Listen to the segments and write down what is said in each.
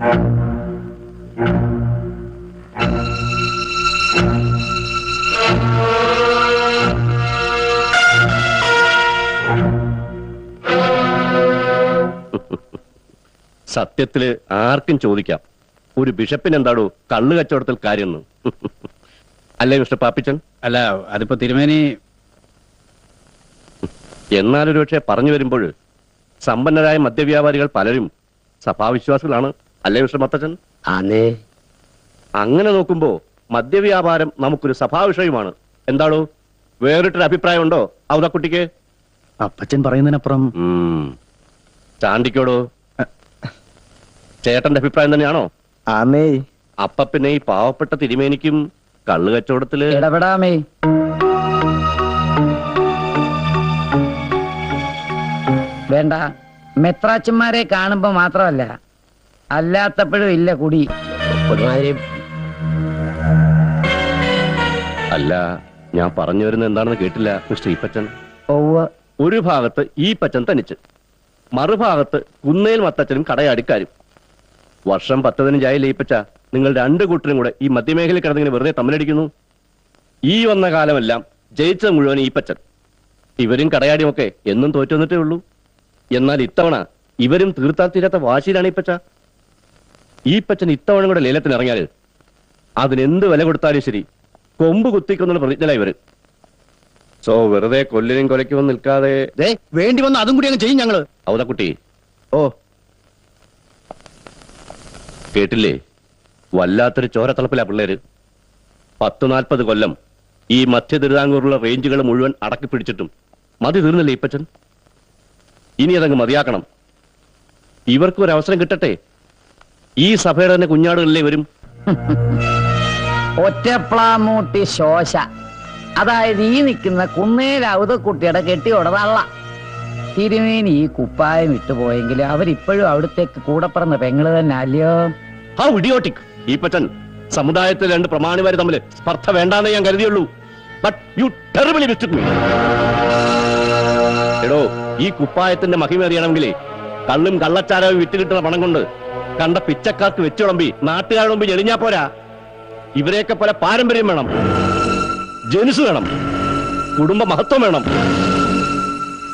സത്യത്തിൽ ആർക്കും ചോദിക്കാം. ഒരു ബിഷപ്പിന് എന്താടോ കള്ളു കച്ചവടത്തിൽ കാര്യം അല്ലേ മിസ്റ്റർ പാപ്പിച്ചൻ? അല്ല അതിപ്പോ തിരുമേനി എന്നാലൊരു പക്ഷെ പറഞ്ഞു വരുമ്പോൾ സമ്പന്നരായ മദ്യവ്യാപാരികൾ പലരും സഭാവിശ്വാസികളാണ്. അല്ലേ മിസ്റ്റർ മത്തച്ചൻ ആന്നേ. അങ്ങനെ നോക്കുമ്പോ മദ്യവ്യാപാരം നമുക്കൊരു സഭാവിഷയമാണ്. എന്താണോ? വേറിട്ടൊരു അഭിപ്രായം അഭിപ്രായമുണ്ടോ അവതക്കുട്ടിക്ക് അപ്പച്ചൻ പറയുന്നതിനപ്പുറം ഉം. ചാണ്ടിക്കോടോ? ചേട്ടന്റെ അഭിപ്രായം തന്നെയാണോ? ആമേ അപ്പ പിന്നെ ഈ പാവപ്പെട്ട തിരുമേനിക്കും കള്ളു കച്ചവടത്തിൽ ഇടപെടാമേ വേണ്ട. മെത്രാച്ചന്മാരെ കാണുമ്പോ മാത്രമല്ല അല്ലാത്തപ്പോഴും ഇല്ല കുടി. ഒരുമാതിരി അല്ല ഞാൻ പറഞ്ഞു വരുന്നത് എന്താണെന്ന് കേട്ടില്ല മിസ്റ്റർ ഈപ്പച്ചൻ. ഓവ ഒരു ഭാഗത്ത് ഈപ്പച്ചൻ പച്ചൻ തനിച്ച് മറുഭാഗത്ത് കുന്നേൽ മത്തച്ഛനും കടയാടിക്കാരും. വർഷം പത്തതിനഞ്ചായില്ലേ ഈപ്പച്ച? നിങ്ങൾ രണ്ട് കൂട്ടരും കൂടെ ഈ മധ്യമേഖല കിടന്നിങ്ങനെ വെറുതെ തമ്മിലടിക്കുന്നു? ഈ വന്ന കാലമെല്ലാം ജയിച്ച മുഴുവൻ ഈപ്പച്ചൻ. ഇവരും കടയാടിയുമൊക്കെ എന്നും തോറ്റു വന്നിട്ടേ ഉള്ളൂ. എന്നാൽ ഇത്തവണ ഇവരും തീർത്താൽ തീരാത്ത വാശിയിലാണ് ഈപ്പച്ച. ഈപ്പച്ചൻ ഇത്തവണ കൂടെ ലേലത്തിന് ഇറങ്ങിയാൽ അതിനെന്ത് വില കൊടുത്താലും ശരി. കൊമ്പ് കുത്തിക്കൊന്നുള്ള പ്രതിജ്ഞല ഇവർ. സോ വെറുതെ കൊല്ലിനും കൊലയ്ക്കും നിൽക്കാതെ വേണ്ടി വന്ന അതും കൂടി അങ്ങ് ചെയ്യും ഞങ്ങൾ. ഔതക്കുട്ടി ഓ. കേട്ടില്ലേ? വല്ലാത്തൊരു ചോരത്തളപ്പിലാ പിള്ളേര്. പത്ത് നാൽപ്പത് കൊല്ലം ഈ മധ്യ തിരുവിതാംകൂറുള്ള റേഞ്ചുകൾ മുഴുവൻ അടക്കി പിടിച്ചിട്ടും. മതി തീർന്നില്ലേ ഇപ്പച്ചൻ ഇനി അതങ്ങ് മതിയാക്കണം. ഇവർക്കൊരവസരം കിട്ടട്ടെ. ഈ സഭയുടെ തന്നെ കുഞ്ഞാടുകളിലേ വരും. ഒറ്റപ്ലാമൂട്ടി ശോശ. അതായത് ഈ നിൽക്കുന്ന കുന്നേലാവുത കുട്ടിയുടെ കെട്ടിയോടതള്ള തിരുമേനി ഈ കുപ്പായം ഇട്ടുപോയെങ്കിൽ അവരിപ്പോഴും അവിടത്തേക്ക് കൂടെ പറഞ്ഞ പെങ്ങൾ തന്നെ അല്ലയോ? ആ ഇഡിയോട്ടിക്. ഈ പച്ചൻ സമുദായത്തിൽ രണ്ട് പ്രമാണിമാര് തമ്മിൽ സ്പർദ്ധ വേണ്ടാന്നേ ഞാൻ കരുതിയുള്ളൂ. But you terribly mistake me എടോ ഈ കുപ്പായത്തിന്റെ മഹിമ അറിയണമെങ്കിലേ കള്ളും കള്ളച്ചാരവും വിറ്റുകിട്ടുന്ന പണം കൊണ്ട് കണ്ട പിച്ചക്കാർക്ക് വെച്ചുളമ്പി നാട്ടുകാരുടെ മുമ്പ് ഞെളിഞ്ഞാ പോരാ. ഇവരെയൊക്കെ പോലെ പാരമ്പര്യം വേണം. ജനുസ് വേണം. കുടുംബ മഹത്വം വേണം.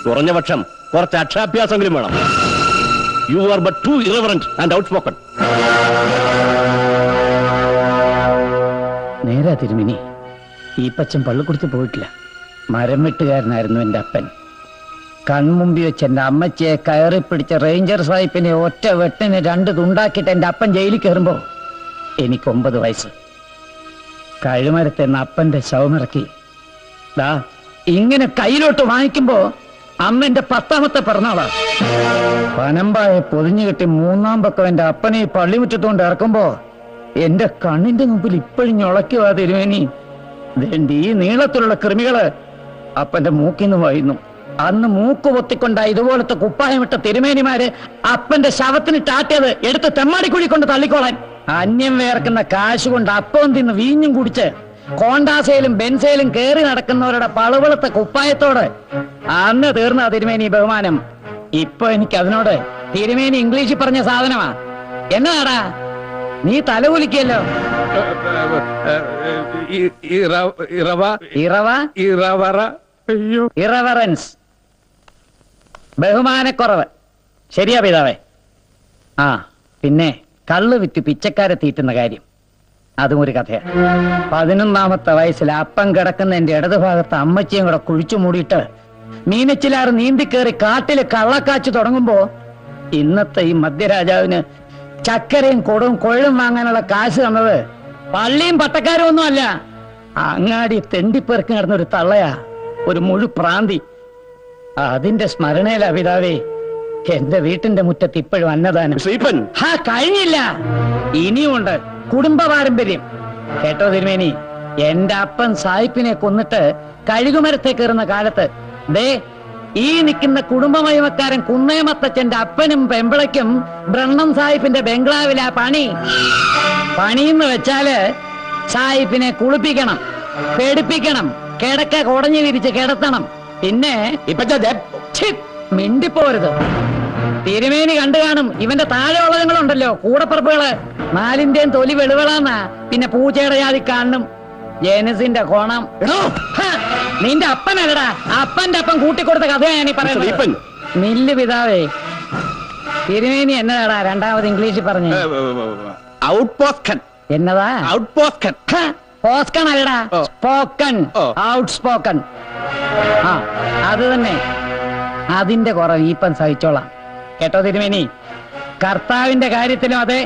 കുറഞ്ഞ പക്ഷം കുറച്ച് അക്ഷരാഭ്യാസമെങ്കിലും വേണം. You are but too irreverent and outspoken നേരാ തിരുമിനി. ഈ പച്ചൻ പള്ളിക്കുടുത്ത് പോയിട്ടില്ല. മരം വെട്ടുകാരനായിരുന്നു എന്റെ അപ്പൻ. കൺമുമ്പി വെച്ച് എന്റെ അമ്മച്ചിയെ കയറി പിടിച്ച റേഞ്ചർ സാഹിബിനെ ഒറ്റ വെട്ടിന് രണ്ട് തുണ്ടാക്കിട്ട് എന്റെ അപ്പൻ ജയിലിൽ കയറുമ്പോ എനിക്ക് ഒമ്പത് വയസ്സ്. കഴുമരത്തെ അപ്പന്റെ ശവമിറക്കി. ദാ ഇങ്ങനെ കയ്യിലോട്ട് വാങ്ങിക്കുമ്പോ അമ്മന്റെ പത്താമത്തെ പിറന്നാളാ. പനമ്പായെ പൊതിഞ്ഞു കെട്ടി മൂന്നാം പക്കം എന്റെ അപ്പനെ പള്ളിമുറ്റത്തോണ്ട് ഇറക്കുമ്പോ എന്റെ കണ്ണിന്റെ മുമ്പിൽ ഇപ്പോഴും ഞൊളയ്ക്കുവാ വേണ്ടി ഈ നീളത്തിലുള്ള കൃമികൾ അപ്പന്റെ മൂക്കിന്ന് വായുന്നു അന്ന് മൂക്ക് പൊത്തിക്കൊണ്ട ഇതുപോലത്തെ കുപ്പായമിട്ട തിരുമേനിമാര് അപ്പന്റെ ശവത്തിന് ടാറ്റിയത് എടുത്ത് തെമ്മാടിക്കുഴി കൊണ്ട് തള്ളിക്കോളാൻ. അന്യം വേർക്കുന്ന കാശ് കൊണ്ട് അപ്പവും തിന്ന് വീഞ്ഞും കുടിച്ച് കോണ്ടാസയിലും ബെൻസയിലും കേറി നടക്കുന്നവരുടെ പളുവളത്തെ കുപ്പായത്തോട് അന്ന് തീർന്ന തിരുമേനി ബഹുമാനം. ഇപ്പൊ എനിക്ക് അതിനോട് തിരുമേനി ഇംഗ്ലീഷിൽ പറഞ്ഞ സാധനമാ. എന്നതാടാ നീ തലകുലിക്കല്ലോ ഇറവ ഇറവ ഇറവറ അയ്യോ. ഇറവറൻസ്. ബഹുമാനക്കുറവ്. ശരിയാ പിതാവേ. ആ പിന്നെ കള്ള് വിറ്റ് പിച്ചക്കാരെ തീറ്റുന്ന കാര്യം. അതും ഒരു കഥയാണ് പതിനൊന്നാമത്തെ വയസ്സിൽ അപ്പം കിടക്കുന്ന എന്റെ ഇടതുഭാഗത്ത് അമ്മച്ചിയും കൂടെ കുഴിച്ചു മൂടിയിട്ട് മീനച്ചിലാറ് നീന്തിക്കേറി കാട്ടിൽ കള്ളക്കാച്ചു തുടങ്ങുമ്പോ ഇന്നത്തെ ഈ മധ്യരാജാവിന് ചക്കരയും കൊടും കൊഴും വാങ്ങാനുള്ള കാശ് തന്നത് പള്ളിയും പട്ടക്കാരും ഒന്നും അല്ല അങ്ങാടി തെണ്ടിപ്പെറുക്കി നടന്ന ഒരു തള്ളയാ. ഒരു മുഴു പ്രാന്തി അതിന്റെ സ്മരണയിലാ പിതാവേ എന്റെ വീട്ടിന്റെ മുറ്റത്ത് ഇപ്പോഴും അന്നദാനം. ശ്രീപ്പൻ. ഹാ കഴിഞ്ഞില്ല. ഇനിയുമുണ്ട് കുടുംബ പാരമ്പര്യം. കേട്ടോ തിരുമേനി എന്റെ അപ്പൻ സായിപ്പിനെ കൊന്നിട്ട് കഴുകുമരത്തെ കയറുന്ന കാലത്ത് ദേ ഈ നിൽക്കുന്ന കുടുംബമയമക്കാരൻ കുന്നേമത്തച്ഛന്റെ അപ്പനും പെമ്പിളയ്ക്കും ബ്രണ്ണം സാഹിബിന്റെ ബംഗ്ലാവിലാ പണി. പണിയെന്ന് വെച്ചാൽ സാഹിബിനെ കുളിപ്പിക്കണം പേടിപ്പിക്കണം കിടക്ക കുടഞ്ഞു വിരിച്ച് കിടത്തണം. പിന്നെ ഇപ്പത്തെ മിണ്ടിപ്പോരുത്. തിരുമേനി കണ്ടു കാണും. ഇവന്റെ താഴെ ഉള്ളതുങ്ങളുണ്ടല്ലോ കൂടപ്പറപ്പുകൾ. നാലിന്റെയും തൊലി വെളുവിളാന്നാ. പിന്നെ പൂച്ചയുടെ ജാതി കാണും. ജനസിന്റെ കോണം. നിന്റെ അപ്പനല്ലടാ അപ്പന്റെ അപ്പം കൂട്ടിക്കൊടുത്ത കഥയാ ഞാൻ ഈ പറയുന്നത് നില്ല് പിതാവേ തിരുമേനി എന്നതാടാ രണ്ടാമത് ഇംഗ്ലീഷിൽ പറഞ്ഞു. ഔട്ട് എന്നതാ? ഔട്ട് പോസ്കൺ അല്ല സ്പോക്കൺ ഔട്ട് സ്പോക്കൺ ആ അത് തന്നെ. അതിന്റെ കുറവ് ഈപ്പം സഹിച്ചോളാം. കേട്ടോ തിരുമേനി? കർത്താവിന്റെ കാര്യത്തിലും അതെ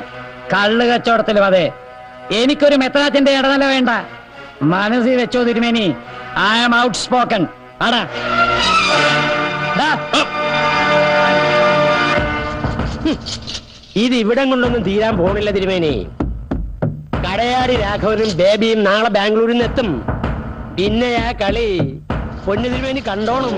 കള്ളു കച്ചവടത്തിലും അതെ. എനിക്കൊരു മെത്രാച്ചന്റെ ഇടനില വേണ്ട. മനസ്സിൽ വെച്ചോ തിരുമേനി. ഐ ആം ഔട്ട് സ്പോക്കൺ ആടാ ഇത് ഇവിടം കൊണ്ടൊന്നും തീരാൻ പോണില്ല തിരുമേനി. കടയാടി രാഘവനും ബേബിയും നാളെ ബാംഗ്ലൂരിൽ നിന്ന് എത്തും പിന്നെ ആ കളി. പൊന്നു വേണ്ടി കണ്ടോണം.